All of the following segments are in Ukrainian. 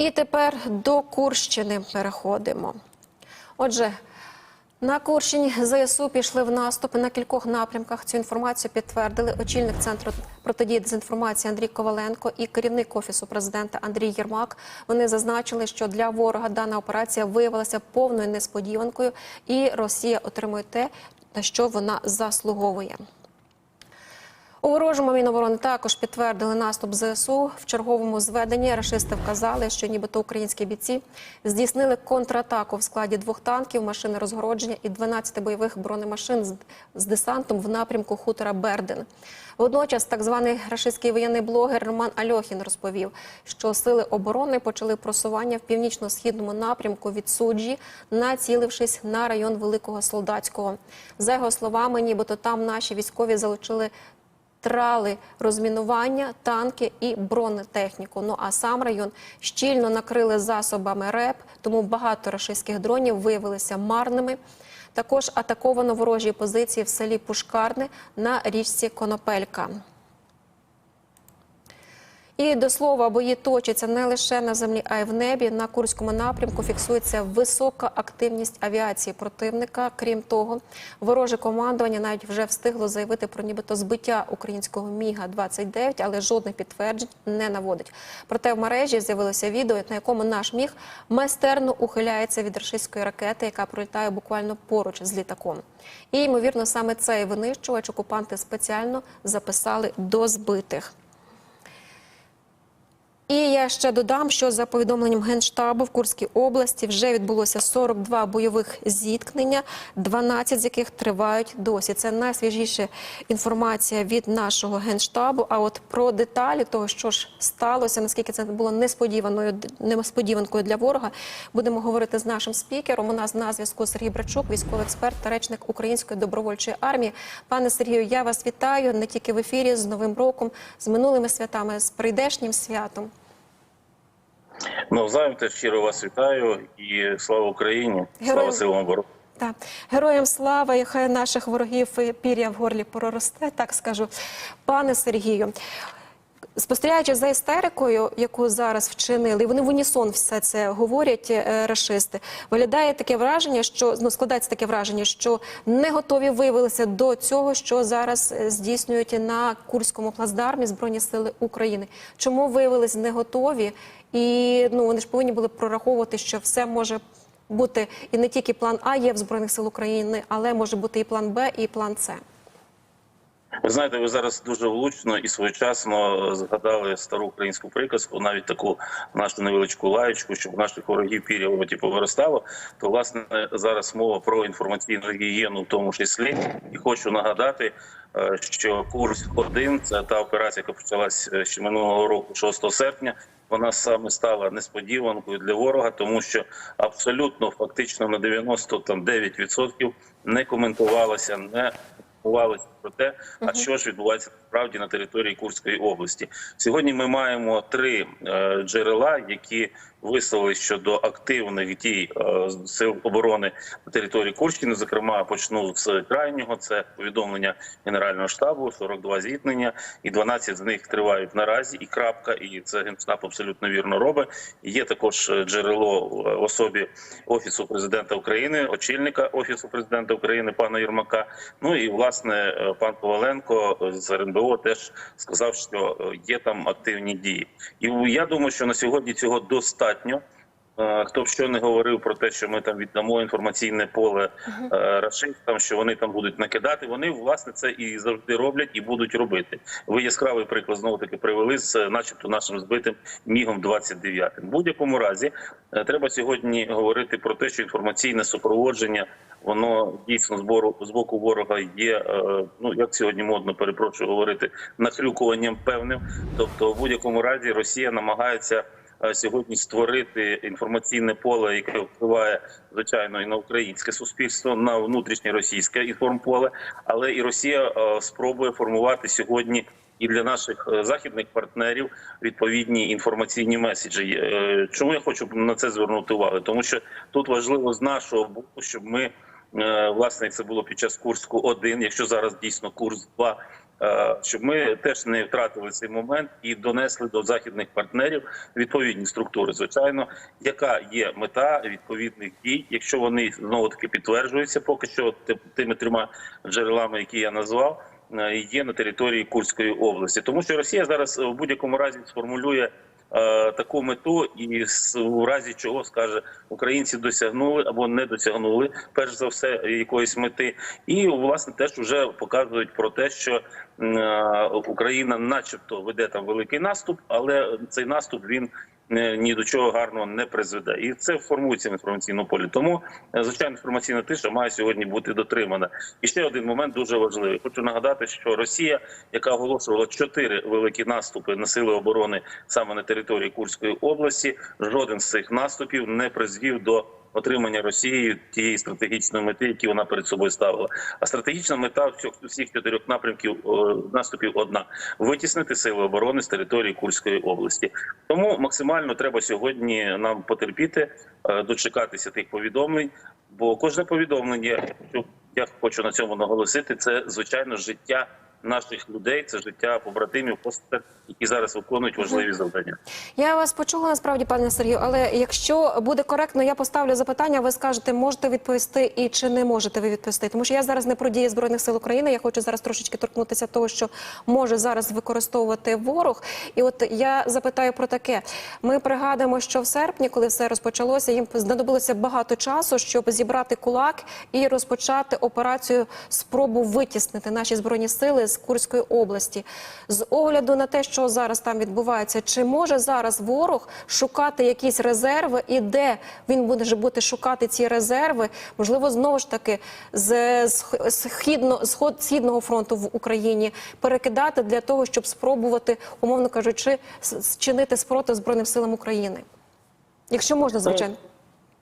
І тепер до Курщини переходимо. Отже, на Курщині ЗСУ пішли в наступ на кількох напрямках. Цю інформацію підтвердили очільник центру протидії дезінформації Андрій Коваленко і керівник офісу президента Андрій Єрмак. Вони зазначили, що для ворога дана операція виявилася повною несподіванкою, і Росія отримує те, на що вона заслуговує. У ворожому Міноборони також підтвердили наступ ЗСУ. В черговому зведенні рашисти вказали, що нібито українські бійці здійснили контратаку в складі двох танків, машини розгородження і 12 бойових бронемашин з, десантом в напрямку хутора Берден. Водночас, так званий рашистський воєнний блогер Роман Альохін розповів, що сили оборони почали просування в північно-східному напрямку від суджі, націлившись на район Великого Солдатського. За його словами, нібито там наші військові залучили трали розмінування, танки і бронетехніку. Ну а сам район щільно накрили засобами РЕП, тому багато рашистських дронів виявилися марними. Також атаковано ворожі позиції в селі Пушкарне на річці Конопелька. І до слова, бої точаться не лише на землі, а й в небі. На Курському напрямку фіксується висока активність авіації противника. Крім того, вороже командування навіть вже встигло заявити про нібито збиття українського міга 29 але жодних підтверджень не наводить. Проте в мережі з'явилося відео, на якому наш міг майстерно ухиляється від рашистської ракети, яка пролітає буквально поруч з літаком. І ймовірно, саме цей винищувач окупанти спеціально записали до збитих. І я ще додам, що за повідомленням Генштабу в Курській області вже відбулося 42 бойових зіткнення, 12 з яких тривають досі. Це найсвіжіша інформація від нашого генштабу. А от про деталі того, що ж сталося, наскільки це було несподіваною несподіванкою для ворога, будемо говорити з нашим спікером. У нас на зв'язку Сергій Брачук, військовий експерт та речник Української добровольчої армії. Пане Сергію, я вас вітаю не тільки в ефірі з Новим роком, з минулими святами, з прийдешнім святом. Навзаєм теж щиро вас вітаю і слава Україні! Слава Героям- силам ворог. Так, героям слава, і хай наших ворогів пір'я в горлі проросте, так скажу. Пане Сергію, спостерігаючи за істерикою, яку зараз вчинили, і вони в унісон все це говорять, е, рашисти, виглядає таке враження, що ну складається таке враження, що не готові виявилися до цього, що зараз е, здійснюють на Курському плацдармі Збройні сили України. Чому виявилися не готові? І ну вони ж повинні були прораховувати, що все може бути і не тільки план А є в збройних сил України, але може бути і план Б, і план С. Ви знаєте, ви зараз дуже влучно і своєчасно згадали стару українську приказку, навіть таку нашу невеличку лаєчку, щоб наших ворогів пір'я в роті повиростало. То власне зараз мова про інформаційну гігієну, в тому числі, і хочу нагадати. е, Що курс 1 це та операція, яка почалась е, ще минулого року, 6 серпня. Вона саме стала несподіванкою для ворога, тому що абсолютно фактично на 99% не коментувалося, не інформувалося про те, а що ж відбувається насправді на території Курської області. Сьогодні ми маємо три е, джерела, які висловили щодо активних дій е, сил оборони на території Курщини. Зокрема, почну з крайнього. Це повідомлення Генерального штабу, 42 зіткнення, і 12 з них тривають наразі. І крапка, і це генштаб абсолютно вірно робить. Є також джерело в особі офісу президента України, очільника офісу президента України пана Єрмака. Ну і власне е, пан Коваленко з РНБО теж сказав, що е, є там активні дії. І я думаю, що на сьогодні цього достатньо. Е, Хто б що не говорив про те, що ми там віддамо інформаційне поле е, рашистам, що вони там будуть накидати. Вони власне це і завжди роблять і будуть робити. Ви яскравий приклад знову таки привели з, е, начебто, нашим збитим мігом 29 В будь-якому разі треба сьогодні говорити про те, що інформаційне супроводження воно дійсно збору з боку ворога є. Ну як сьогодні модно перепрошую говорити, нахрюкуванням певним. Тобто, в будь-якому разі Росія намагається сьогодні створити інформаційне поле, яке впливає звичайно і на українське суспільство, на внутрішнє російське інформполе, але і Росія е, спробує формувати сьогодні. І для наших е, західних партнерів відповідні інформаційні меседжі. Е, Чому я хочу на це звернути увагу? Тому що тут важливо з нашого боку, щоб ми е, власне це було під час Курську 1 якщо зараз дійсно курс 2 е, щоб ми теж не втратили цей момент і донесли до західних партнерів відповідні структури. Звичайно, яка є мета відповідних дій, якщо вони знову таки підтверджуються, поки що ти- тими трьома джерелами, які я назвав. е, Є на території Курської області, тому що Росія зараз е, в будь-якому разі сформулює е, таку мету, і в разі чого скаже українці досягнули або не досягнули, перш за все якоїсь мети, і власне теж вже показують про те, що е, Україна, начебто, веде там великий наступ, але цей наступ він. Ні до чого гарного не призведе, і це формується в інформаційному полі. Тому е, звичайно інформаційна тиша має сьогодні бути дотримана. І ще один момент дуже важливий. Хочу нагадати, що Росія, яка оголошувала чотири великі наступи на сили оборони саме на території Курської області, жоден з цих наступів не призвів до отримання Росією тієї стратегічної мети, які вона перед собою ставила. А стратегічна мета всіх, чотирьох напрямків наступів одна: витіснити сили оборони з території Курської області. Тому максимально треба сьогодні нам потерпіти, е, дочекатися тих повідомлень. Бо кожне повідомлення, я хочу на цьому наголосити, це звичайно життя наших людей, це життя побратимів, які зараз виконують важливі завдання. Я вас почула насправді, пане Сергію, але якщо буде коректно, я поставлю запитання. Ви скажете, можете відповісти і чи не можете ви відповісти? Тому що я зараз не про дії збройних сил України. Я хочу зараз трошечки торкнутися того, що може зараз використовувати ворог. І от я запитаю про таке: ми пригадуємо, що в серпні, коли все розпочалося, їм знадобилося багато часу, щоб зібрати кулак і розпочати операцію спробу витіснити наші збройні сили з Курської області. З огляду на те, що зараз там відбувається, чи може зараз ворог шукати якісь резерви, і де він буде бути шукати ці резерви? Можливо, знову ж таки з сх- східно східного фронту в Україні перекидати для того, щоб спробувати, умовно кажучи, чинити спротив збройним силам України, якщо можна, звичайно.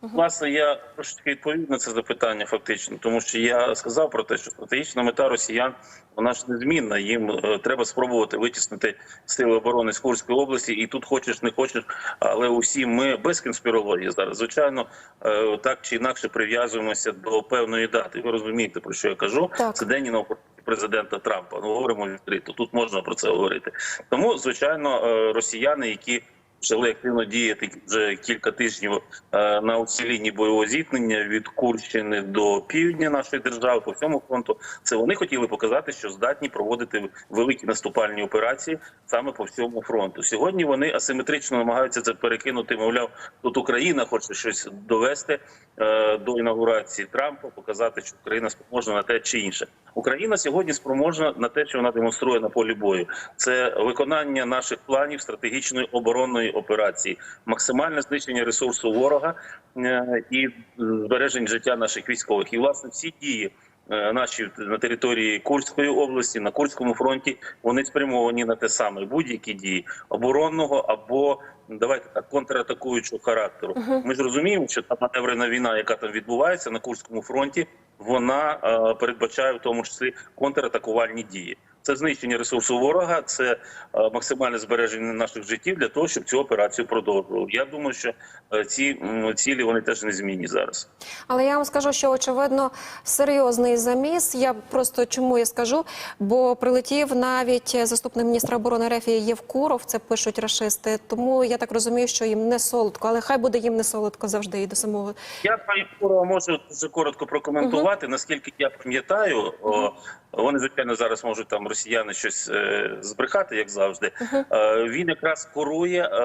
Власне, я трошки відповів на це запитання, фактично, тому що я сказав про те, що стратегічна мета росіян вона ж незмінна. Їм е, треба спробувати витіснити сили оборони з Курської області, і тут хочеш не хочеш, але усі ми без конспірології зараз, звичайно, е, так чи інакше прив'язуємося до певної дати. Ви розумієте про що я кажу? Так. Це день інаугурації президента Трампа. Ну говоримо відкрито. Тут можна про це говорити. Тому, звичайно, е, росіяни, які почали активно діяти вже кілька тижнів е, на оцій лінії бойового зіткнення від Курщини до півдня нашої держави по всьому фронту. Це вони хотіли показати, що здатні проводити великі наступальні операції саме по всьому фронту. Сьогодні вони асиметрично намагаються це перекинути. Мовляв, тут Україна хоче щось довести е, до інаугурації Трампа, показати, що Україна спроможна на те чи інше. Україна сьогодні спроможна на те, що вона демонструє на полі бою. Це виконання наших планів стратегічної оборонної операції, максимальне знищення ресурсу ворога е, і збереження життя наших військових. І власне всі дії. е, Наші на території Курської області на Курському фронті вони спрямовані на те саме будь-які дії оборонного або давайте так контратакуючого характеру. Ми ж розуміємо, що та маневрена війна, яка там відбувається на Курському фронті, вона е, передбачає в тому числі контратакувальні дії. Це знищення ресурсу ворога, це е, максимальне збереження наших життів для того, щоб цю операцію продовжували. Я думаю, що е, ці цілі вони теж незмінні зараз. Але я вам скажу, що очевидно серйозний заміс. Я просто чому я скажу, бо прилетів навіть заступник міністра оборони Рефії Євкуров. Це пишуть рашисти. Тому я так розумію, що їм не солодко, але хай буде їм не солодко завжди і до самого. Я пані Курова можу дуже коротко прокоментувати. Наскільки я пам'ятаю, о, вони звичайно зараз можуть там росіяни щось е, збрехати, як завжди. Е, він якраз курує е,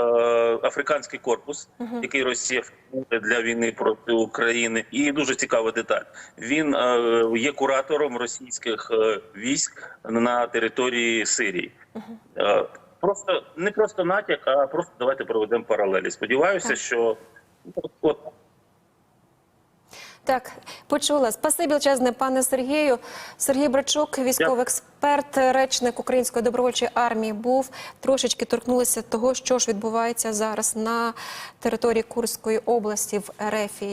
африканський корпус, який Росія формує для війни проти України. І дуже цікава деталь. Він е, є куратором російських е, військ на території Сирії. Е, Просто не просто натяк, а просто давайте проведемо паралелі. Сподіваюся, Так. що от, от Так, почула. Спасибі величезне, пане Сергію. Сергій Брачук, військовий експерт, речник Української добровольчої армії, був трошечки торкнулися того, що ж відбувається зараз на території Курської області в Ерефії.